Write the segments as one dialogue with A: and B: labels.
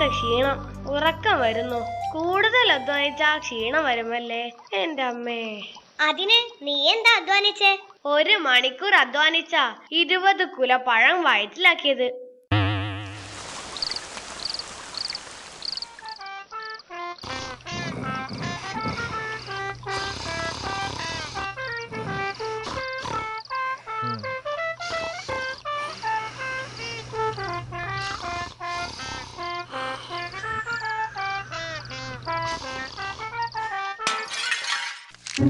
A: വല്ലാത്ത ക്ഷീണം ഉറക്കം വരുന്നു. കൂടുതൽ അധ്വാനിച്ച ക്ഷീണം വരുമല്ലേ? എന്റെ അമ്മേ.
B: അതിന് നീ എന്താ അധ്വാനിച്ചേ?
A: ഒരു മണിക്കൂർ അധ്വാനിച്ച ഇരുപത് കുല പഴം വയറ്റിലാക്കിയത്.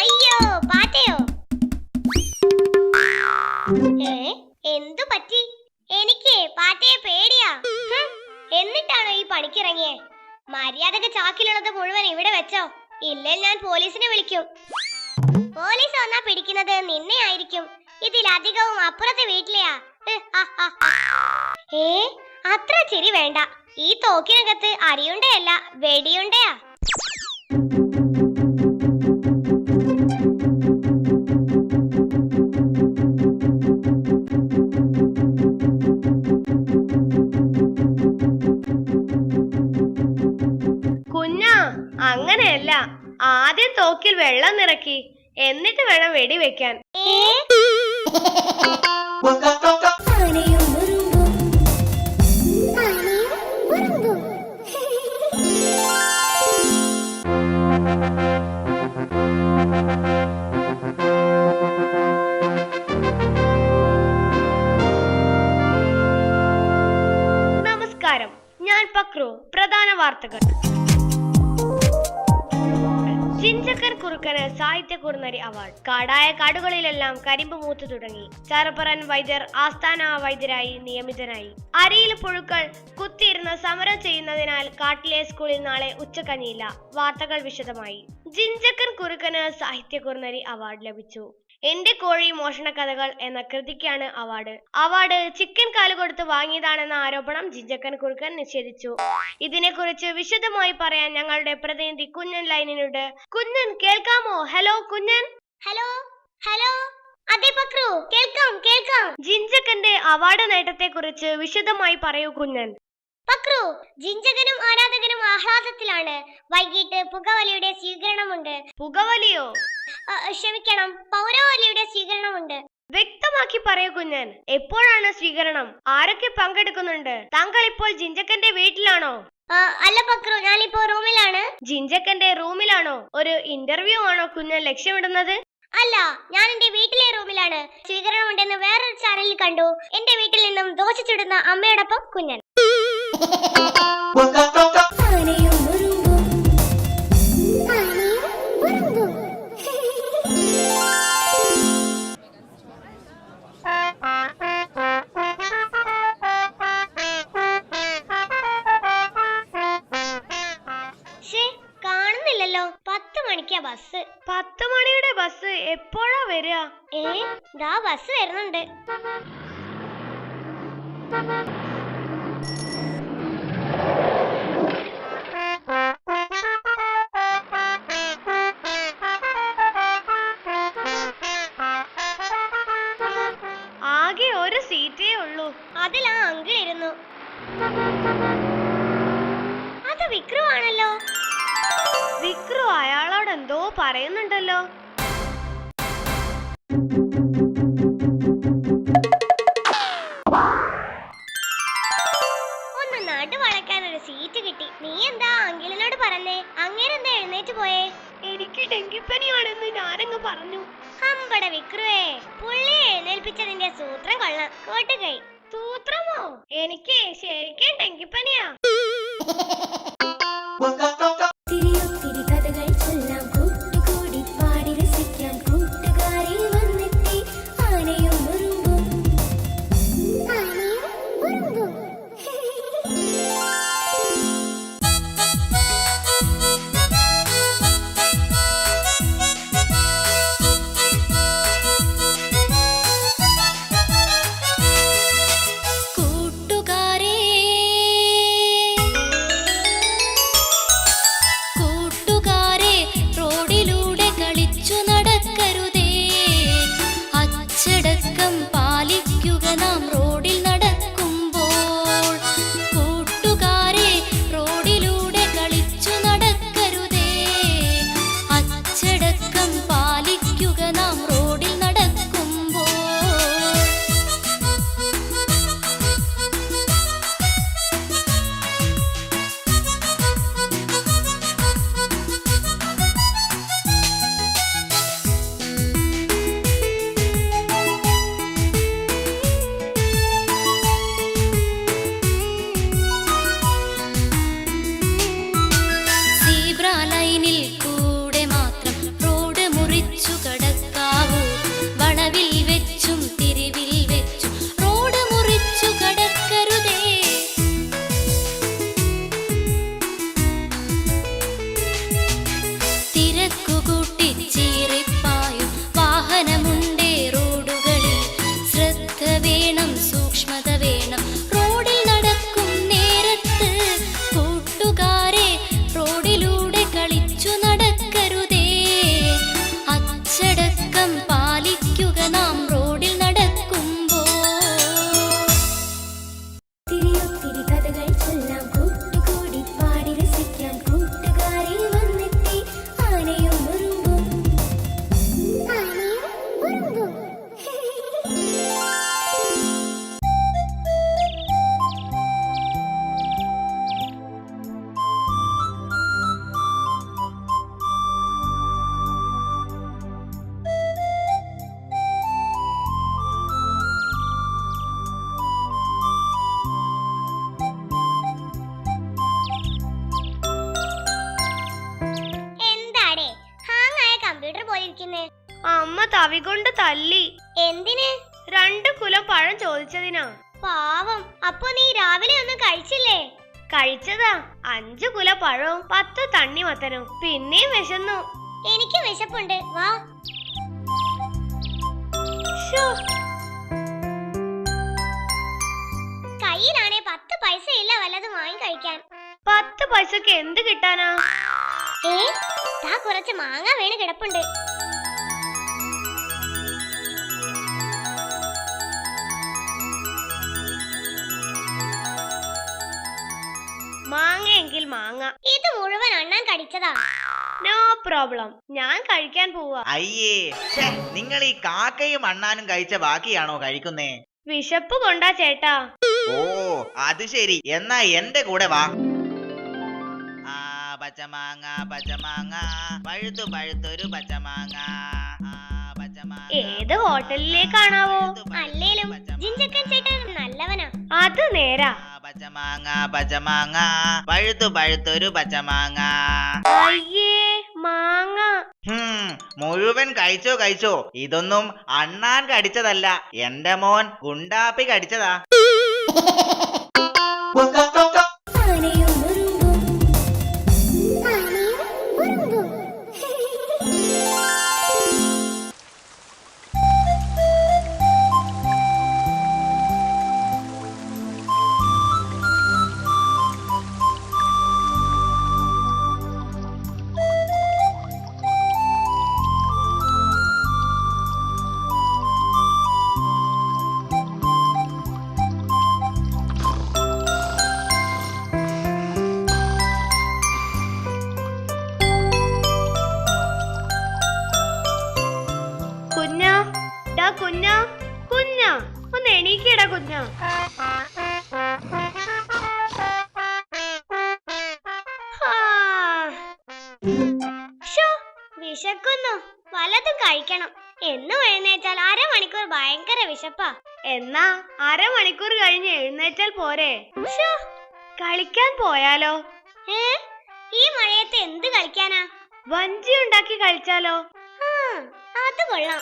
B: അയ്യോ പാറ്റയോ എന്തു പറ്റി? എനിക്ക് പാറ്റയെ പേടിയാ. എന്നിട്ടാണോ ഈ പണിക്കിറങ്ങിയേ? മര്യാദയ്ക്ക് ചാക്കിലുള്ളത് മുഴുവൻ ഇവിടെ വെച്ചോ. ഇല്ലേ ഞാൻ പോലീസിനെ വിളിക്കും. പോലീസ് വന്നാ പിടിക്കുന്നത് നിന്നെ ആയിരിക്കും. ഇതിലധികവും അപ്പുറത്തെ വീട്ടിലെയാ. ഏ അത്ര ചിരി വേണ്ട. ഈ തോക്കിനകത്ത് അരിയുണ്ടയല്ല വെടിയുണ്ടയാ.
A: കുറുനരി അവാർഡ്. കാടായ കാടുകളിലെല്ലാം കരിമ്പ് മൂത്തു തുടങ്ങി. ചാരപ്പറൻ വൈദ്യർ ആസ്ഥാന വൈദ്യരായി നിയമിതനായി. അരിയിൽ പുഴുക്കൾ കുത്തിയിരുന്ന് സമരം ചെയ്യുന്നതിനാൽ കാട്ടിലെ സ്കൂളിൽ നാളെ ഉച്ചക്കഞ്ഞിയില്ല വാർത്തകൾ വിശദമായി. ജിഞ്ചക്കൻ കുറുക്കന് സാഹിത്യ കുറുനരി അവാർഡ് ലഭിച്ചു. എന്റെ കോഴി മോഷണ കഥകൾ എന്ന കൃതിക്കാണ് അവാർഡ്. അവാർഡ് ചിക്കൻ കാൽ കൊടുത്ത് വാങ്ങിയതാണെന്ന ആരോപണം ജിഞ്ചക്കൻ കുറുക്കൻ നിഷേധിച്ചു. ഇതിനെക്കുറിച്ച് വിശദമായി പറയാൻ ഞങ്ങളുടെ പ്രതിനിധി കുഞ്ഞൻ ലൈനിനുണ്ട്. കുഞ്ഞൻ കേൾക്കാമോ? ഹലോ കുഞ്ഞൻ?
B: Hello hello. അതെ പക്രു കേൾക്കാം കേൾക്കാം.
A: ജിഞ്ചക്കന്റെ അവാർഡ് നേട്ടത്തെക്കുറിച്ച് വിശദമായി പറയൂ കുഞ്ഞൻ.
B: പക്രു ജിഞ്ചകനും ആരാധകനും ആഹ്ലാദത്തിലാണ്. വൈകിട്ട് പുകവലിയുടെ സ്വീകരണമുണ്ട്.
A: പുകവലിയോ?
B: ക്ഷമിക്കണം. പൗരവലിയുടെ സ്വീകരണമുണ്ട്.
A: വ്യക്തമാക്കി പറയൂ കുഞ്ഞൻ. എപ്പോഴാണ് സ്വീകരണം? ആരൊക്കെ പങ്കെടുക്കുന്നുണ്ട്? താങ്കൾ ഇപ്പോൾ ജിഞ്ചക്കന്റെ വീട്ടിലാണോ
B: അല്ല പക്രു. ഞാനിപ്പോ റൂമിലാണ്.
A: ജിഞ്ചക്കന്റെ റൂമിലാണോ? ഒരു ഇന്റർവ്യൂ ആണോ കുഞ്ഞൻ ലക്ഷ്യമിടുന്നത്?
B: അല്ല ഞാൻ എന്റെ വീട്ടിലെ റൂമിലാണ്. സ്വീകരണം സ്വീകരണമുണ്ടെന്ന് വേറൊരു ചാനലിൽ കണ്ടു. എന്റെ വീട്ടിൽ നിന്നും ദോശ ചുടുന്ന അമ്മയോടൊപ്പം കുഞ്ഞൻ. അത് വിക്രുവാണല്ലോ.
A: വിക്രു അയാളോട് എന്തോ പറയുന്നുണ്ടല്ലോ.
B: ഒന്ന് നടു വളയ്ക്കാൻ ഒരു സീറ്റ് കിട്ടി. നീ എന്താ അങ്കിളിനോട് പറഞ്ഞേ? അങ്ങേരെന്താ എഴുന്നേറ്റ് പോയേ?
A: എനിക്ക് ഡെങ്കിപ്പനിയാണെന്ന് ഞാനങ്ങ് പറഞ്ഞു.
B: ഹമ്പട വിക്രുവേ പുള്ളിയെ എഴുന്നേൽപ്പിച്ചതിന്റെ സൂത്രം കൊള്ളാം. കോട്ടുകൈ.
A: സൂത്രമോ എനിക്ക് ശരിക്കും ഡെങ്കിപ്പനിയാ. വെച്ചും തിരുവിൽ
B: എന്തിന്?
A: രണ്ടു കുലം പഴം ചോദിച്ചതിനാ.
B: പാവം. അപ്പൊ നീ രാവിലെ ഒന്നും കഴിച്ചില്ലേ?
A: കഴിച്ചതാ. അഞ്ചു കുല പഴവും പത്ത് തണ്ണിമത്തനും പിന്നെയും വിശന്നു.
B: എനിക്ക് വിശപ്പുണ്ട്. വാ. കയ്യിലാണെ പത്ത് പൈസ ഇല്ല വല്ലതും വാങ്ങി കഴിക്കാൻ.
A: പത്ത് പൈസക്ക് എന്ത് കിട്ടാനാ?
B: ഏ? കുറച്ച് മാങ്ങ വീണ് കിടപ്പുണ്ട്.
A: മാങ്ങ.
B: ഇത് മുഴുവൻ അണ്ണാൻ കടിച്ചതാ.
A: നോ പ്രോബ്ലം ഞാൻ കഴിക്കാൻ പോവാ.
C: അയ്യേ ഛേ, നിങ്ങൾ ഈ കാക്കയും അണ്ണാനും കഴിച്ച ബാക്കിയാണോ കഴിക്കുന്നേ?
A: വിശപ്പ് കൊണ്ടാ ചേട്ടാ.
C: ഓ അത് ശരി. എന്നാ എന്റെ കൂടെ വാ. ആ പച്ചമാങ്ങ പച്ചമാങ്ങ. പഴുത്തു പഴുത്തൊരു പച്ചമാങ്ങ. ആ, പച്ചമാങ്ങ,
A: ഏത് ഹോട്ടലിലേക്കാണാവോ?
C: പഴുത്തു പഴുത്തൊരു
B: അല്ലേലും
C: പച്ചമാങ്ങ.
B: ജിഞ്ചക്കൻ ചേട്ടൻ നല്ലവനാ.
A: അത് നേരാ.
C: പച്ചമാങ്ങ പച്ചമാങ്ങ. പഴുത്തു പഴുത്തൊരു പച്ചമാങ്ങ.
A: അയ്യേ മാങ്ങ.
C: ഹും, മുഴുവൻ കഴിച്ചോ കഴിച്ചോ. ഇതൊന്നും അണ്ണാൻ കടിച്ചതല്ല എന്റെ മോൻ ഗുണ്ടാപ്പി കടിച്ചതാ
B: വിശക്കുന്നു. വലതും കഴിക്കണം. എന്നും എഴുന്നേറ്റാൽ അരമണിക്കൂർ ഭയങ്കര വിശപ്പാ.
A: എന്നാ അരമണിക്കൂർ കഴിഞ്ഞ് എഴുന്നേറ്റാൽ പോരെ. കളിക്കാൻ പോയാലോ?
B: ഏ? ഈ മഴയത്ത് എന്ത് കളിക്കാനാ?
A: വഞ്ചി ഉണ്ടാക്കി കളിച്ചാലോ?
B: ആ, അത് കൊള്ളാം.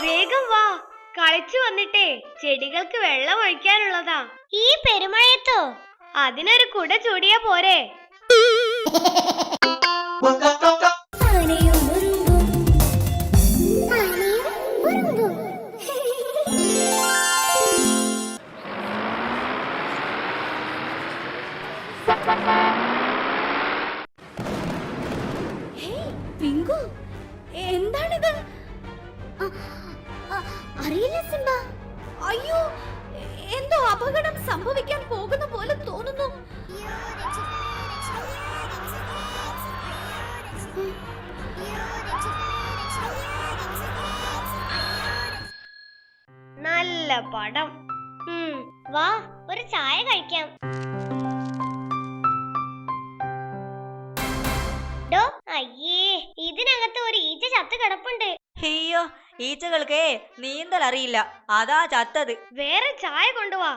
A: വേഗം വാ. കളിച്ചു വന്നിട്ടേ ചെടികൾക്ക് വെള്ളം ഒഴിക്കാനുള്ളതാ.
B: ഈ പെരുമഴയത്തോ?
A: അതിനൊരു കുട ചൂടിയാ പോരെ.
D: പിങ്കു എന്താണിത് അറിയില്ല സിംബ അയ്യോ എന്തോ അപകടം സംഭവിക്കാൻ പോകുന്ന പോലെ തോന്നുന്നു.
A: നല്ല പടം.
B: വാ ഒരു ചായ കഴിക്കാം. ഡോ അയ്യേ ഇതിനകത്ത് ഒരു ഈച്ച ചത്ത് കിടപ്പുണ്ട്.
E: അയ്യോ ഈച്ചകൾക്കേ നീന്തൽ അറിയില്ല. അതാ ചത്തത്.
A: വേറെ ചായ കൊണ്ടുവാ.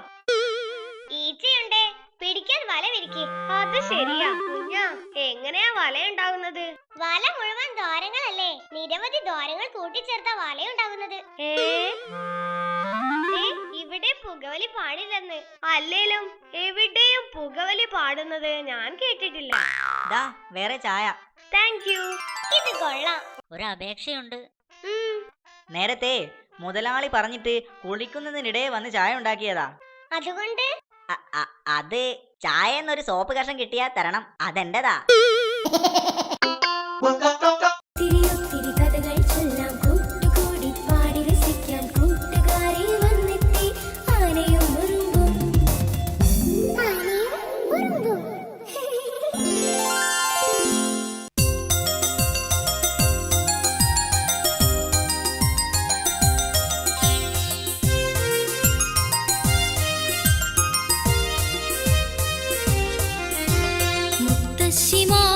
B: ഈച്ചയുണ്ടേ പിടിക്കാൻ വല വിരിക്കേ.
A: അത് ശരിയാ. കുഞ്ഞ എങ്ങനെയാ ഉണ്ടാവുന്നത്
B: വല മുഴുവൻ ദ്വാരങ്ങളല്ലേ? നിരവധി ദ്വാരങ്ങൾ കൂട്ടിച്ചേർത്ത വലയുണ്ടാകുന്നത്
A: ഇവിടെ പുകവലി പാടില്ലെന്ന്. അല്ലേലും എവിടെയും പുകവലി പാടുന്നത് ഞാൻ കേട്ടിട്ടില്ല.
E: ദാ വേറെ ചായ.
A: താങ്ക് യു
B: ഇത് കൊള്ളാം.
E: ഒരു അപേക്ഷയുണ്ട്.
B: ഉം,
E: നേരത്തെ മുതലാളി പറഞ്ഞിട്ട് കുളിക്കുന്നതിനിടെ വന്ന് ചായ ഉണ്ടാക്കിയതാ.
B: അതുകൊണ്ട്?
E: അത് ചായ എന്നൊരു സോപ്പ് കഷം കിട്ടിയാ തരണം. അതെന്റെതാ? 私も